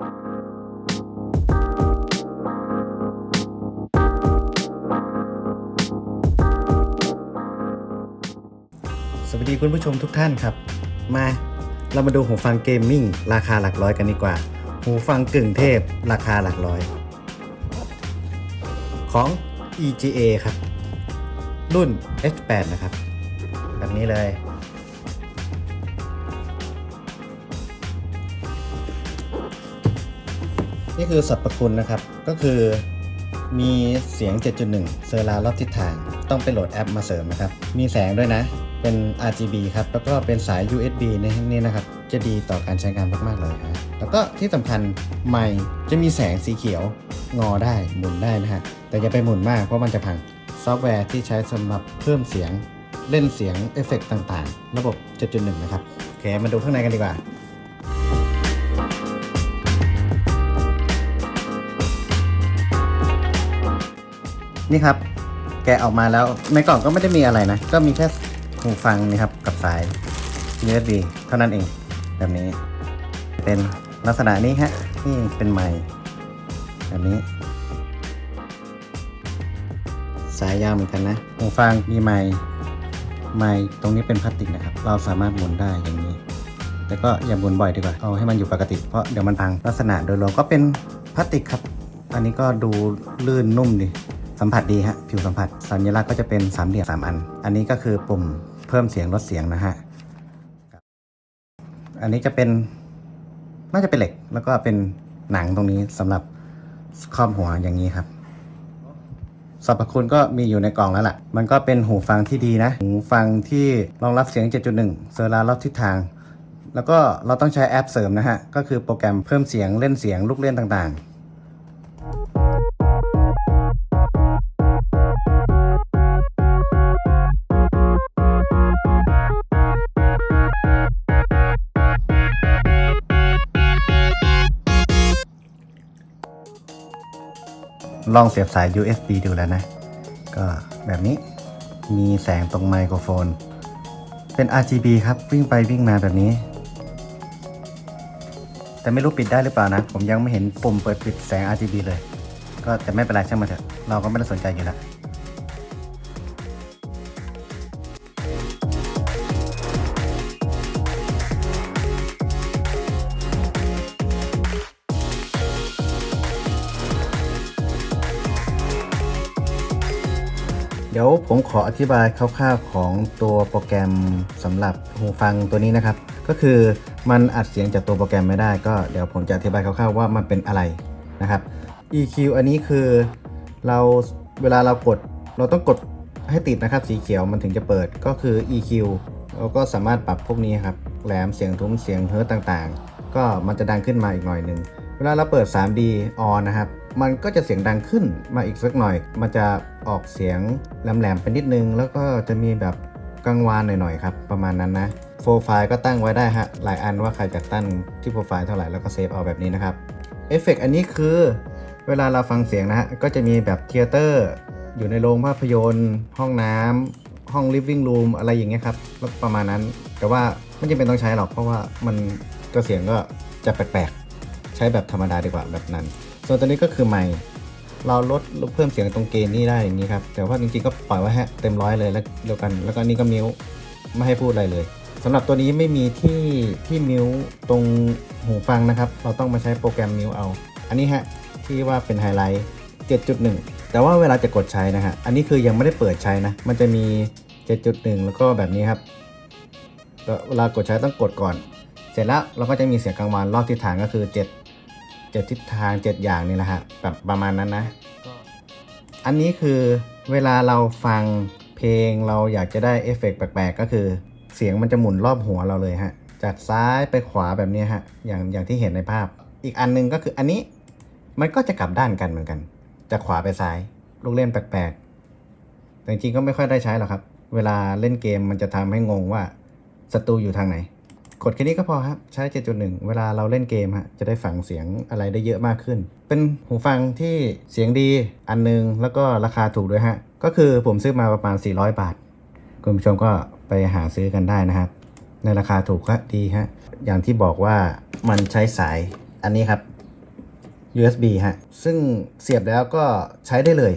สวัสดีคุณผู้ชมทุกท่านครับ มาเรามาดูหูฟังเกมมิ่งราคาหลักร้อยกันดีกว่า หูฟังกึ่งเทพราคาหลักร้อย ของ EGA ครับ รุ่น H8 นะครับ แบบนี้เลย นี่คือสรรพคุณนะครับ ก็คือมีเสียง 7.1 เซอร์รารอบทิศทาง ต้องไปโหลดแอปมาเสริมนะครับ มีแสงด้วยนะ เป็น RGB ครับ แล้วก็เป็นสาย USB ในนี้นะครับ จะดีต่อการใช้งานมาก ๆ เลยฮะ แล้วก็ที่สำคัญไมค์จะมีแสงสีเขียว งอได้หมุนได้นะฮะ แต่อย่าไปหมุนมากเพราะมันจะพัง ซอฟต์แวร์ที่ใช้สำหรับเพิ่มเสียง เล่นเสียงเอฟเฟกต์ต่าง ๆ ระบบ 7.1 นะครับ โอเค มาดูข้างในกันดีกว่า นี่ครับ แกะออกมาแล้วในกล่องก็ไม่ได้มีอะไรนะ ก็มีแค่หูฟังนี่ครับกับสาย USB เท่านั้นเอง แบบนี้ เป็นลักษณะนี้ฮะนี่เป็นไมค์แบบนี้ สายยาวเหมือนกันนะหูฟังมีไมค์ไมค์ตรงนี้เป็นพลาสติกนะครับ เราสามารถหมุนได้อย่างนี้ แต่ก็อย่าหมุนบ่อยดีกว่า เอาให้มันอยู่ปกติ เพราะเดี๋ยวมันพัง ลักษณะโดยรวมก็เป็นพลาสติกครับ อันนี้ก็ดูลื่นนุ่มดี สัมผัสดีฮะผิวสัมผัส สัญลักษณ์ก็จะเป็นสามเหลี่ยมสามอัน อันนี้ก็คือปุ่มเพิ่มเสียงลดเสียงนะฮะอันนี้จะเป็นน่าจะเป็นเหล็ก แล้วก็เป็นหนังตรงนี้สำหรับครอบหัวอย่างนี้ครับสรรพคุณก็มีอยู่ในกล่องแล้วล่ะ มันก็เป็นหูฟังที่ดีนะ หูฟังที่รองรับเสียง 7.1 เซอร์รารอบทิศทาง แล้วก็เราต้องใช้แอปเสริมนะฮะ ก็คือโปรแกรมเพิ่มเสียงเล่นเสียงลูกเล่นต่างๆ ลองเสียบสาย USB ดูแล้วนะ ก็แบบนี้มีแสงตรงไมโครโฟน เป็น RGB ครับ วิ่งไปวิ่งมาแบบนี้ แต่ไม่รู้ปิดได้หรือเปล่านะ ผมยังไม่เห็นปุ่มเปิดปิดแสง RGB เลย ก็แต่ไม่เป็นไรช่างมันเถอะ เราก็ไม่ได้สนใจอยู่แล้ว เดี๋ยวผมขออธิบายคร่าวๆของตัวโปรแกรมสำหรับหูฟังตัวนี้นะครับ ก็คือมันอัดเสียงจากตัวโปรแกรมไม่ได้ก็เดี๋ยวผมจะอธิบายคร่าวๆว่ามันเป็นอะไรนะครับ EQ อันนี้คือเราเวลาเรากดเราต้องกดให้ติดนะครับสีเขียวมันถึงจะเปิดก็คือ EQ เราก็สามารถปรับพวกนี้ครับแหลมเสียงทุ้มเสียงเฮิร์ตต่างๆ ก็มันจะดังขึ้นมาอีกหน่อยหนึ่งเวลาเราเปิด 3D on นะครับ มันก็จะเสียงดังขึ้นมาอีกสักหน่อย มันจะออกเสียงแหลมๆไปนิดนึง แล้วก็จะมีแบบกังวานหน่อยๆครับ ประมาณนั้นนะโปรไฟล์ก็ตั้งไว้ได้ฮะหลายอันว่าใครจะตั้งที่โปรไฟล์เท่าไหร่แล้วก็เซฟเอาแบบนี้นะครับเอฟเฟกอันนี้คือเวลาเราฟังเสียงนะฮะก็จะมีแบบเทเตอร์อยู่ในโรงภาพยนตร์ ห้องน้ำห้องลิฟวิ่งรูมอะไรอย่างเงี้ยครับประมาณนั้น แต่ว่าไม่จำเป็นต้องใช้หรอกเพราะว่ามันก็เสียงก็จะแปลกๆ ใช้แบบธรรมดาดีกว่าแบบนั้น ส่วนตัวนี้ก็คือไมค์เราลดเพิ่มเสียงตรงเกณฑ์นี่ได้อย่างนี้ครับ แต่ว่าจริงๆก็ปล่อยไว้ฮะเต็มร้อยเลยแล้วเดียวกัน แล้วก็นี่ก็มิวไม่ให้พูดอะไรเลยสำหรับตัวนี้ไม่มีที่ที่มิวตรงหูฟังนะครับ เราต้องมาใช้โปรแกรมมิวเอา อันนี้ฮะที่ว่าเป็นไฮไลท์7.1 แต่ว่าเวลาจะกดใช้นะฮะ อันนี้คือยังไม่ได้เปิดใช้นะ มันจะมี 7.1 แล้วก็แบบนี้ครับก็เวลากดใช้ต้องกดก่อน เสร็จแล้วเราก็จะมีเสียงกลางวันรอบทิศทางก็คือ 7 7ทิศทาง7อย่างนี่แหละฮะแบบประมาณนั้นนะ อันนี้คือเวลาเราฟังเพลงเราอยากจะได้เอฟเฟกต์แปลกๆ ก็คือเสียงมันจะหมุนรอบหัวเราเลยฮะ จากซ้ายไปขวาแบบนี้ฮะ อย่างอย่างที่เห็นในภาพ อีกอันหนึงก็คืออันนี้มันก็จะกลับด้านกันเหมือนกัน จากขวาไปซ้าย ลูกเล่นแปลกๆ แต่จริงๆก็ไม่ค่อยได้ใช้หรอกครับ เวลาเล่นเกมมันจะทำให้งงว่าศัตรูอยู่ทางไหน กดแค่นี้ก็พอครับ ใช้ 7.1 เวลาเราเล่นเกมฮะ จะได้ฟังเสียงอะไรได้เยอะมากขึ้น เป็นหูฟังที่เสียงดีอันนึง แล้วก็ราคาถูกด้วยฮะ ก็คือผมซื้อมาประมาณ 400 บาท คุณผู้ชมก็ไปหาซื้อกันได้นะครับ ในราคาถูกก็ดีฮะ อย่างที่บอกว่ามันใช้สายอันนี้ครับ USB ฮะ ซึ่งเสียบแล้วก็ใช้ได้เลย